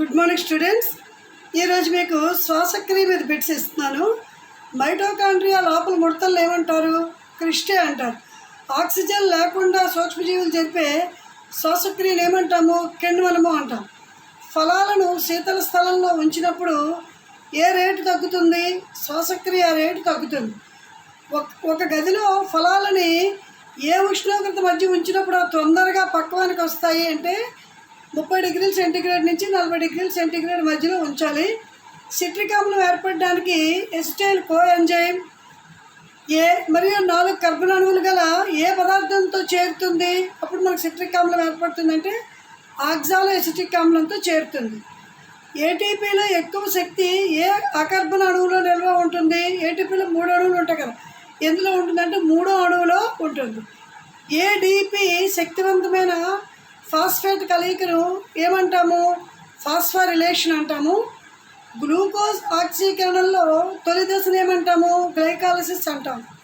Good morning students. ఈరోజు మీకు శ్వాసక్రియ మీద బిట్స్ ఇస్తున్నాను మైటోకాండ్రియా లోపల ముడతలు ఏమంటారు? క్రిస్టే అంటారు. ఆక్సిజన్ లేకుండా సూక్ష్మజీవులు జరిపే శ్వాసక్రియను ఏమంటాము? కెండువనము అంటాం. ఫలాలను శీతల స్థలంలో ఉంచినప్పుడు ఏ రేటు తగ్గుతుంది? శ్వాసక్రియ రేటు తగ్గుతుంది. ఒక ఒక గదిలో ఫలాలని ఏ ఉష్ణోగ్రత మధ్య ఉంచినప్పుడు తొందరగా పక్వానికి వస్తాయి అంటే ముప్పై డిగ్రీల సెంటీగ్రేడ్ నుంచి నలభై డిగ్రీల సెంటీగ్రేడ్ మధ్యలో ఉంచాలి. సిట్రిక్ అమ్లం ఏర్పడడానికి ఎస్టైల్ కో ఎంజైమ్ ఏ మరియు నాలుగు కర్బన అణువులు గల ఏ పదార్థంతో చేరుతుంది? అప్పుడు మనకు సిట్రిక్ ఆమ్లం ఏర్పడుతుందంటే ఆక్సాలో ఎసిటిక్ ఆమ్లంతో చేరుతుంది. ఏటీపీలో ఎక్కువ శక్తి ఏ అకర్బన అణువులో నిల్వ ఉంటుంది? ఏటీపీలో మూడు అణువులు ఉంటాయి కదా. ఎందులో ఉంటుందంటే మూడో అణువులో ఉంటుంది. ఏడిపి శక్తివంతమైన ఫాస్ఫేట్ కలయికను ఏమంటాము? ఫాస్ఫారిలేషన్ అంటాము. గ్లూకోజ్ ఆక్సీకరణంలో తొలి దశను ఏమంటాము? గ్లైకాలసిస్ అంటాము.